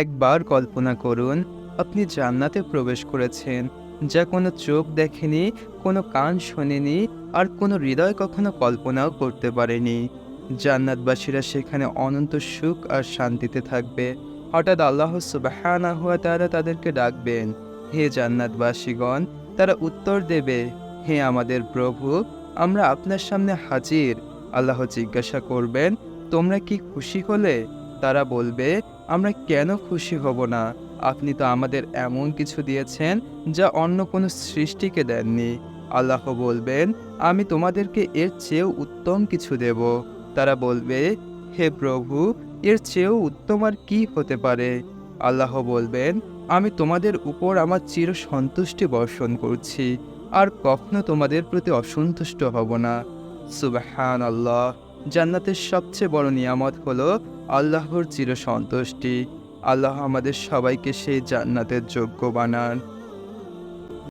একবার কল্পনা করুন, আপনি জান্নাতে প্রবেশ করেছেন, যা কোনো চোখ দেখেনি, কোনো কান শোনেনি, আর কোনো হৃদয় কখনো কল্পনাও করতে পারেনি। জান্নাতবাসীরা সেখানে অনন্ত সুখ আর শান্তিতে থাকবে। হঠাৎ আল্লাহ সুবাহানা হুয়া তারা তাদেরকে ডাকবেন, হে জান্নাতবাসীগণ, তারা উত্তর দেবে, হে আমাদের প্রভু, আমরা আপনার সামনে হাজির। আল্লাহ জিজ্ঞাসা করবেন, তোমরা কি খুশি হলে? তারা বলবে, আমরা কেন খুশি হব না? আপনি তো আমাদের এমন কিছু দিয়েছেন যা অন্য কোনো সৃষ্টিকে দেননি। আল্লাহ বলবেন, আমি তোমাদেরকে এর চেয়েও উত্তম কিছু দেব। তারা বলবে, হে প্রভু, এর চেয়েও উত্তম আর কি হতে পারে? আল্লাহ বলবেন, আমি তোমাদের উপর আমার চির সন্তুষ্টি বর্ষণ করছি, আর কখনো তোমাদের প্রতি অসন্তুষ্ট হব না। সুবাহান আল্লাহ জান্নাতের সবচেয়ে বড় নিয়ামত হলো আল্লাহর চিরসন্তুষ্টি। আল্লাহ আমাদের সবাইকে সেই জান্নাতের যোগ্য বানান।